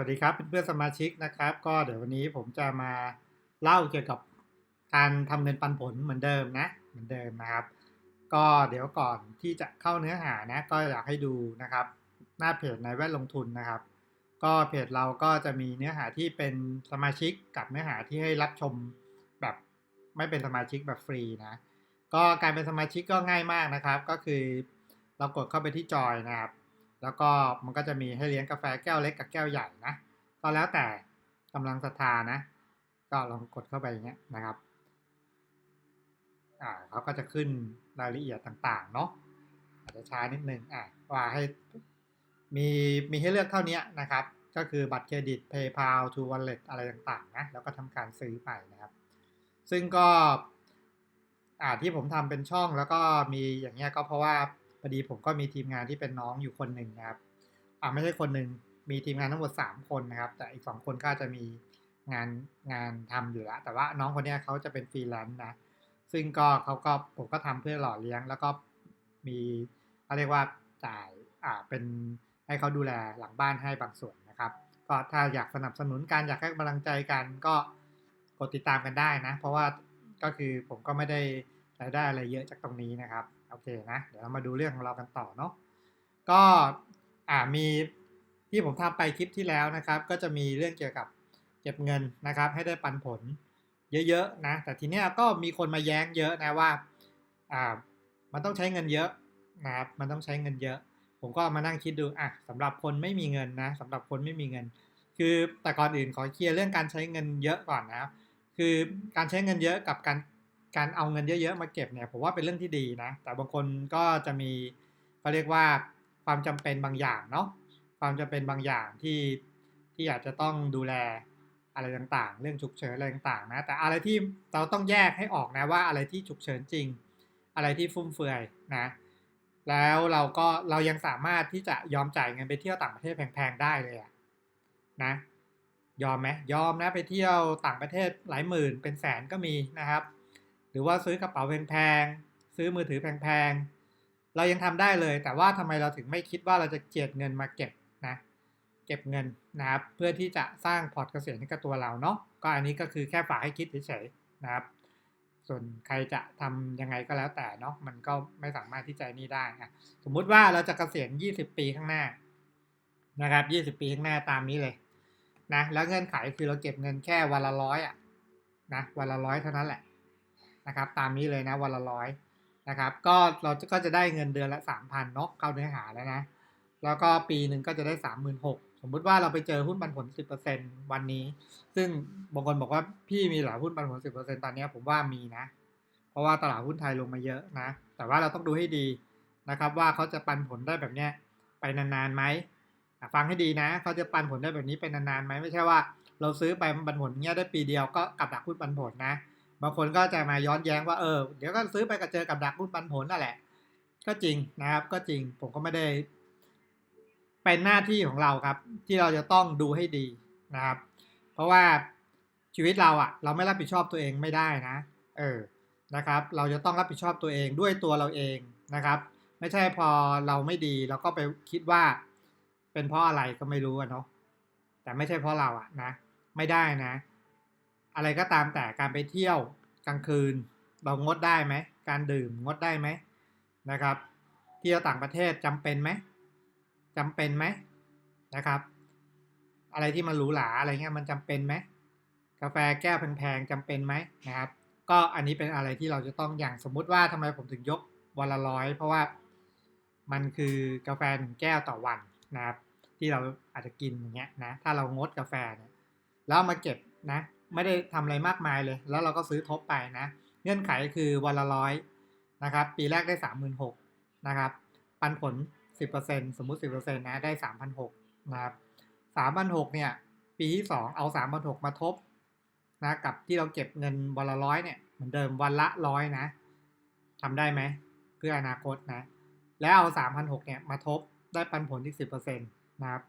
สวัสดีครับเพื่อนสมาชิกนะครับ ก็เดี๋ยววันนี้ผมจะมาเล่าเกี่ยวกับการทำเงินปันผลเหมือนเดิมนะ เหมือนเดิมนะครับ ก็เดี๋ยวก่อนที่จะเข้าเนื้อหานะก็อยากให้ดูนะครับ หน้าเพจในแวดลงทุนนะครับ ก็เพจเราก็จะมีเนื้อหาที่เป็นสมาชิกกับเนื้อหาที่ให้รับชมแบบไม่เป็นสมาชิกแบบฟรีนะก็การเป็นสมาชิกก็ง่ายมากนะครับ ก็คือเรากดเข้าไปที่จอยนะครับ แล้วก็มันก็จะมีให้เลี้ยงกาแฟแก้วเล็กกับแก้วใหญ่นะก็แล้วแต่กำลังศรัทธานะ ก็ลองกดเข้าไปอย่างเงี้ยนะครับอ่าเขาก็จะขึ้นรายละเอียดต่างๆเนาะอาจจะช้านิดนึงอ่าว่าให้มีมีให้เลือกเท่านี้นะครับ ก็คือบัตรเครดิต PayPal to Wallet อะไรต่างๆนะแล้วก็ทำการซื้อไปนะครับ ซึ่งก็อ่าที่ผมทำเป็นช่องแล้วก็มีอย่างเงี้ยก็เพราะว่า พอดีผมก็มีทีมงานที่เป็นน้องอยู่คนหนึ่งนะครับอ่าไม่ใช่คนหนึ่งมีทีมงานทั้งหมด3คนนะครับ แต่อีก 2 คนก็จะมีงานงานทำอยู่แล้วแต่ว่าน้องคนนี้เขาจะเป็นฟรีแลนซ์นะซึ่งก็เขาก็ผมก็ทำเพื่อหล่อเลี้ยง แล้วก็มีเขาเรียกว่าจ่ายอ่าเป็นให้เขาดูแลหลังบ้านให้บางส่วนนะครับ ก็ถ้าอยากสนับสนุนกันอยากให้กำลังใจกันก็กดติดตามกันได้นะ เพราะว่าก็คือผมก็ไม่ได้รายได้อะไรเยอะจากตรงนี้นะครับ โอเคนะ เดี๋ยวเรามาดูเรื่องของเรากันต่อเนาะก็อ่ามีที่ผมทำไปคลิปที่แล้วนะครับ ก็จะมีเรื่องเกี่ยวกับเก็บเงินนะครับ ให้ได้ปันผลเยอะๆนะ แต่ทีเนี้ยก็มีคนมาแย้งเยอะนะว่าอ่ามันต้องใช้เงินเยอะนะครับ มันต้องใช้เงินเยอะ ผมก็มานั่งคิดดูอะสำหรับคนไม่มีเงินนะสำหรับคนไม่มีเงิน คือแต่ก่อนอื่นขอเคลียร์เรื่องการใช้เงินเยอะก่อนนะคือการใช้เงินเยอะกับการ การเอาเงินเยอะๆมาเก็บเนี่ยผมว่าเป็นเรื่องที่ดีนะ แต่บางคนก็จะมีเขาเรียกว่าความจำเป็นบางอย่างเนาะความจำเป็นบางอย่างที่ที่อยากจะต้องดูแลอะไรต่างๆ เรื่องฉุกเฉินอะไรต่างๆนะแต่อะไรที่เราต้องแยกให้ออกนะว่าอะไรที่ฉุกเฉินจริง อะไรที่ฟุ่มเฟือยนะแล้วเราก็เรายังสามารถที่จะยอมจ่ายเงินไปเที่ยวต่างประเทศแพงๆได้เลยอะนะยอมไหมยอมนะไปเที่ยวต่างประเทศหลายหมื่นเป็นแสนก็มีนะครับ รือว่าซื้อกระเป๋าแพงๆซื้อมือถือแพงๆเรายังทำได้เลย แต่ว่าทำไมเราถึงไม่คิดว่าเราจะเจียดเงินมาเก็บนะเก็บเงินนะครับเพื่อที่จะสร้างพอร์ตเกษียณให้กับตัวเราเนาะก็อันนี้ก็คือแค่ฝากให้คิดเฉยๆนะครับ ส่วนใครจะทำยังไงก็แล้วแต่เนาะมันก็ไม่สามารถที่จะนี่ได้นะสมมุติว่าเราจะเกษียณ 20 ปีข้างหน้านะครับ 20 ปีข้างหน้าตามนี้เลยนะแล้วเงื่อนไขคือเราเก็บเงินแค่วันละร้อยอะนะวันละร้อยเท่านั้นแหละ นะครับตามนี้เลยนะวันละร้อยนะครับก็เราก็จะได้เงินเดือนละ3,000เนาะเข้าเนื้อหาแล้วนะแล้วก็ปีหนึ่งก็จะได้ 36,000สมมุติว่าเราไปเจอหุ้นปันผล 10%วันนี้ ซึ่งบางคนบอกว่าพี่มีหลายหุ้นปันผล 10%ตอนนี้ผมว่ามีนะ เพราะว่าตลาดหุ้นไทยลงมาเยอะนะ แต่ว่าเราต้องดูให้ดีนะครับว่าเขาจะปันผลได้แบบเนี้ยไปนานๆไหมฟังให้ดีนะเขาจะปันผลได้แบบนี้เป็นานๆไหมไม่ใช่ว่า เราซื้อไปปันผลเงี้ยได้ปีเดียวก็กลับดักหุ้นปันผลนะ บางคนก็จะมาย้อนแย้งว่าเออเดี๋ยวก็ซื้อไปก็เจอกับดักหุ้นปันผลนั่นแหละ ก็จริงนะครับ ก็จริงผมก็ไม่ได้ เป็นหน้าที่ของเราครับ ที่เราจะต้องดูให้ดีนะครับ เพราะว่าชีวิตเราอะเราไม่รับผิดชอบตัวเองไม่ได้นะ เออนะครับ เราจะต้องรับผิดชอบตัวเองด้วยตัวเราเองนะครับ ไม่ใช่พอเราไม่ดีเราก็ไปคิดว่า เป็นเพราะอะไรก็ไม่รู้อะเนาะแต่ไม่ใช่เพราะเราอะนะ ไม่ได้นะ อะไรก็ตามแต่การไปเที่ยวกลางคืน เรางดได้ไหม การดื่มงดได้ไหมนะครับ เที่ยวต่างประเทศจำเป็นไหมจำเป็นไหมนะครับ อะไรที่มันหรูหราอะไรเงี้ยมันจำเป็นไหมกาแฟแก้วแพงๆจำเป็นไหมนะครับ ก็อันนี้เป็นอะไรที่เราจะต้องอย่างสมมุติว่าทำไมผมถึงยกวันละร้อยเพราะว่ามันคือกาแฟหนึ่งแก้วต่อวันนะครับ ที่เราอาจจะกินอย่างเงี้ยนะถ้าเรางดกาแฟเนี่ยแล้วมาเก็บนะ ไม่ได้ทำอะไรมากมายเลย แล้วเราก็ซื้อทบไปนะ เงื่อนไขคือวันละร้อยนะครับ ปีแรกได้สามหมื่นหกนะครับ ปันผลสิบเปอร์เซ็นสมมุติสิบเปอร์เซ็นนะ ได้สามพันหกนะครับสามพันหกเนี่ย ปีที่สองเอาสามพันหกมาทบนะกับที่เราเก็บเงินวันละร้อยเนี่ยเหมือนเดิมวันละร้อยนะทำได้ไหม เพื่ออนาคตนะ แล้วเอาสามพันหกเนี่ยมาทบได้ปันผลที่สิบเปอร์เซ็นตนะครับ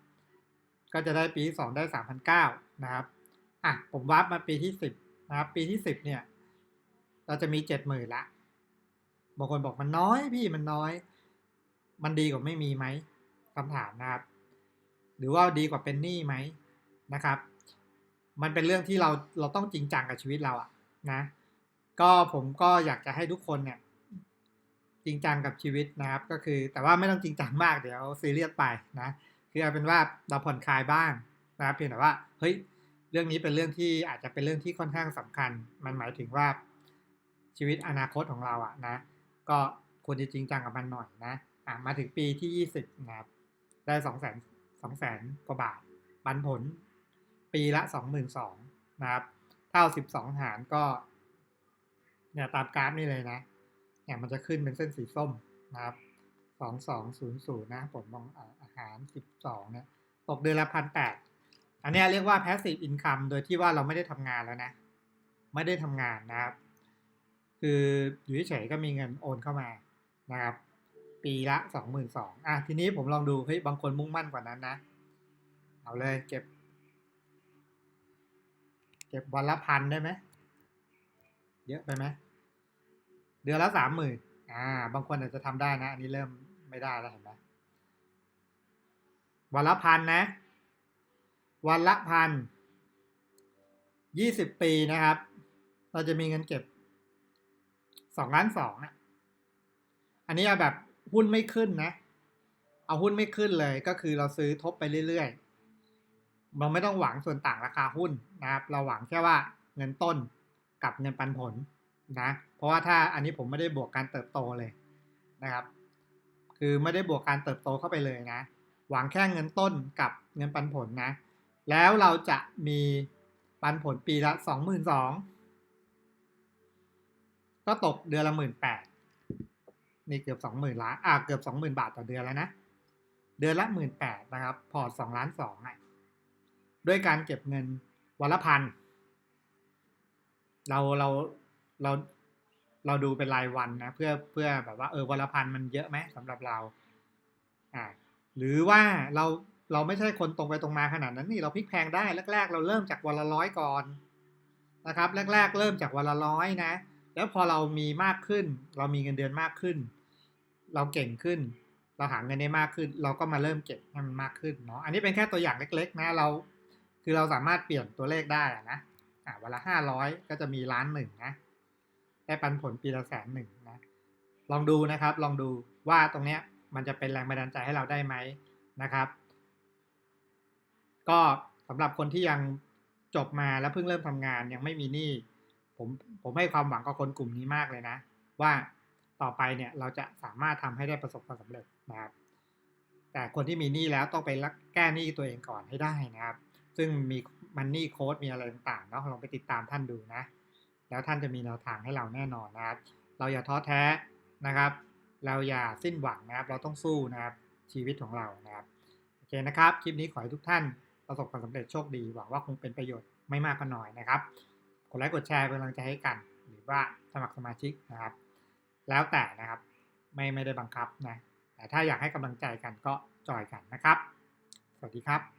ก็จะได้ปีที่สองได้สามพันเก้านะครับ อะผมวัดมาปีที่สิบนะครับ ปีที่สิบเนี่ย เราจะมีเจ็ดหมื่นละบางคนบอกมันน้อยพี่มันน้อย มันดีกว่าไม่มีไหมคำถามนะครับ หรือว่าดีกว่าเป็นหนี้ไหมนะครับ มันเป็นเรื่องที่เราเราต้องจริงจังกับชีวิตเราอะนะ ก็ผมก็อยากจะให้ทุกคนเนี่ย จริงจังกับชีวิตนะครับ ก็คือ แต่ว่าไม่ต้องจริงจังมากเดี๋ยวซีเรียสไปนะคือเอาเป็นว่าเราผ่อนคลายบ้างนะครับเพียงแต่ว่าเฮ้ย เรื่องนี้เป็นเรื่องที่อาจจะเป็นเรื่องที่ค่อนข้างสำคัญ มันหมายถึงว่าชีวิตอนาคตของเราอะนะ ก็ควรจะจริงจังกับมันหน่อยนะอะมาถึงปีที่ 20นะครับได้สองแสนสองแสนกว่าบาท ปันผล ปีละสองหมื่นสองนะครับ เท่าสิบสองหารก็เนี่ยตามกราฟนี่เลยนะเนี่ยมันจะขึ้นเป็นเส้นสีส้มนะครับสองสองศูนย์ศูนย์นะผลมองอาหารสิบสองเนี่ยตกเดือนละพันแปด อันนี้เรียกว่า passive income โดยที่ว่าเราไม่ได้ทำงานแล้วนะ ไม่ได้ทำงานนะครับ คืออยู่เฉยๆก็มีเงินโอนเข้ามานะครับ ปีละสองหมื่นสองอะทีนี้ผมลองดูเฮ้ยบางคนมุ่งมั่นกว่านั้นนะ เอาเลยเก็บ เก็บวันละพันได้ไหมเยอะไปไหมเดือนละสามหมื่นอ่า บางคนอาจจะทำได้นะ อันนี้เริ่มไม่ได้แล้วเห็นไหมวันละพันนะ วันละพันยี่สิบปีนะครับ เราจะมีเงินเก็บสองล้านสองอะอันนี้เอาแบบหุ้นไม่ขึ้นนะ เอาหุ้นไม่ขึ้นเลยก็คือเราซื้อทบไปเรื่อยๆเราไม่ต้องหวังส่วนต่างราคาหุ้นนะครับ เราหวังแค่ว่าเงินต้นกับเงินปันผลนะ เพราะว่าถ้าอันนี้ผมไม่ได้บวกการเติบโตเลยนะครับ คือไม่ได้บวกการเติบโตเข้าไปเลยนะ หวังแค่เงินต้นกับเงินปันผลนะ แล้วเราจะมีปันผลปีละสองหมื่นสองก็ตกเดือนละหมื่นแปดนี่เกือบสองหมื่นล้านอ่าเกือบสองหมื่นบาทต่อเดือนแล้วนะ เดือนละหมื่นแปดนะครับ พอร์ตสองล้านสองอะด้วยการเก็บเงินวันละพัน เราเราเราเราดูเป็นรายวันนะ เพื่อเพื่อแบบว่าเออวันละพันมันเยอะไหมสำหรับเรา อ่าหรือว่าเรา เราไม่ใช่คนตรงไปตรงมาขนาดนั้นนี่เราพลิกแพงได้แรก ๆ เราเริ่มจากวันละร้อยก่อนนะครับแรก ๆ เริ่มจากวันละร้อยนะ แล้วพอเรามีมากขึ้น เรามีเงินเดือนมากขึ้น เราเก่งขึ้น เราหาเงินได้มากขึ้น เราก็มาเริ่มเก็บให้มันมากขึ้นเนาะอันนี้เป็นแค่ตัวอย่างเล็ก ๆ นะเรา คือเราสามารถเปลี่ยนตัวเลขได้นะอ่าวันละห้าร้อยก็จะมีล้านหนึ่งนะได้ปันผลปีละแสนหนึ่งนะลองดูนะครับ ลองดูว่าตรงเนี้ยมันจะเป็นแรงบันดาลใจให้เราได้ไหมนะครับ ก็สำหรับคนที่ยังจบมาแล้วเพิ่งเริ่มทำงานยังไม่มีหนี้ผมผมให้ความหวังกับคนกลุ่มนี้มากเลยนะ ว่าต่อไปเนี่ยเราจะสามารถทำให้ได้ประสบความสำเร็จนะครับ แต่คนที่มีหนี้แล้วต้องไปแก้หนี้ตัวเองก่อนให้ได้นะครับ ซึ่งมีมันนี่โค้ดมีอะไรต่างๆเนาะลองไปติดตามท่านดูนะ แล้วท่านจะมีแนวทางให้เราแน่นอนนะครับ เราอย่าท้อแท้นะครับ เราอย่าสิ้นหวังนะครับ เราต้องสู้นะครับชีวิตของเรานะครับโอเคนะครับ คลิปนี้ขอให้ทุกท่าน ประสบความสำเร็จโชคดีหวังว่าคงเป็นประโยชน์ไม่มากก็น้อยนะครับกดไลค์กดแชร์เป็นกำลังใจให้กัน หรือว่าสมัครสมาชิกนะครับ แล้วแต่นะครับไม่ไม่ได้บังคับนะแต่ถ้าอยากให้กำลังใจกันก็จอยกันนะครับ สวัสดีครับ